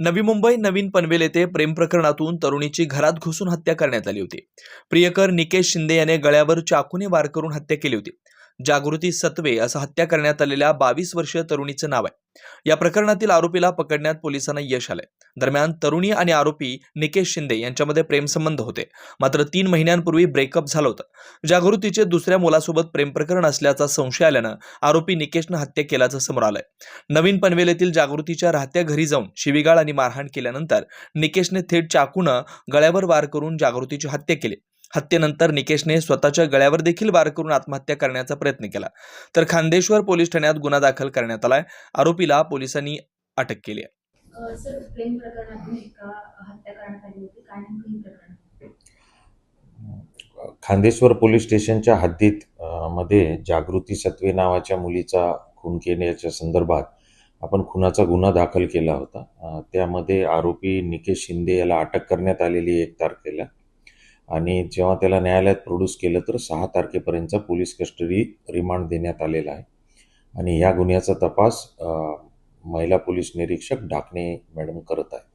नवी मुंबई नवीन पनवेल येथे प्रेम प्रकरणातून तरुणीची घरात घुसून हत्या करण्यात आली होती. प्रियकर निकेश शिंदे याने गळ्यावर चाकूने वार करून हत्या केली होती. जागृती सत्वे असं हत्या करण्यात आलेल्या बावीस वर्षीय तरुणीचं नाव आहे. या प्रकरणातील आरोपीला पकडण्यात पोलिसांना यश आलंय. दरम्यान तरुणी आणि आरोपी निकेश शिंदे यांच्यामध्ये प्रेमसंबंध होते. मात्र तीन महिन्यांपूर्वी ब्रेकअप झालं होतं. जागृतीचे दुसऱ्या मुलासोबत प्रेम प्रकरण असल्याचा संशय आल्यानं आरोपी निकेशनं हत्या केल्याचं समोर आलंय. नवीन पनवेल येथील जागृतीच्या राहत्या घरी जाऊन शिवीगाळ आणि मारहाण केल्यानंतर निकेशने थेट चाकूनं गळ्यावर वार करून जागृतीची हत्या केली. हत्येनंतर निकेशने स्वतःच्या गळ्यावर देखील वार करून आत्महत्या करण्याचा प्रयत्न केला. तर खांदेश्वर पोलीस ठाण्यात गुन्हा दाखल करण्यात आलाय आरोपीला पोलिसांनी अटक केली आहे. खांदेश्वर पोलीस स्टेशनच्या हद्दीत मध्ये जागृती सत्वे नावाच्या मुलीचा खून केल्याच्या संदर्भात आपण खुनाचा गुन्हा दाखल केला होता. त्यामध्ये आरोपी निकेश शिंदे याला अटक करण्यात आलेली एक तारखेला आणि जेव्हा त्याला न्यायालयात प्रोड्यूस केलं तर सहा तारखेपर्यंतचा पोलीस कस्टडी रिमांड देण्यात आलेला आहे. आणि या गुन्ह्याचा तपास महिला पोलीस निरीक्षक डाकणे मॅडम करत आहे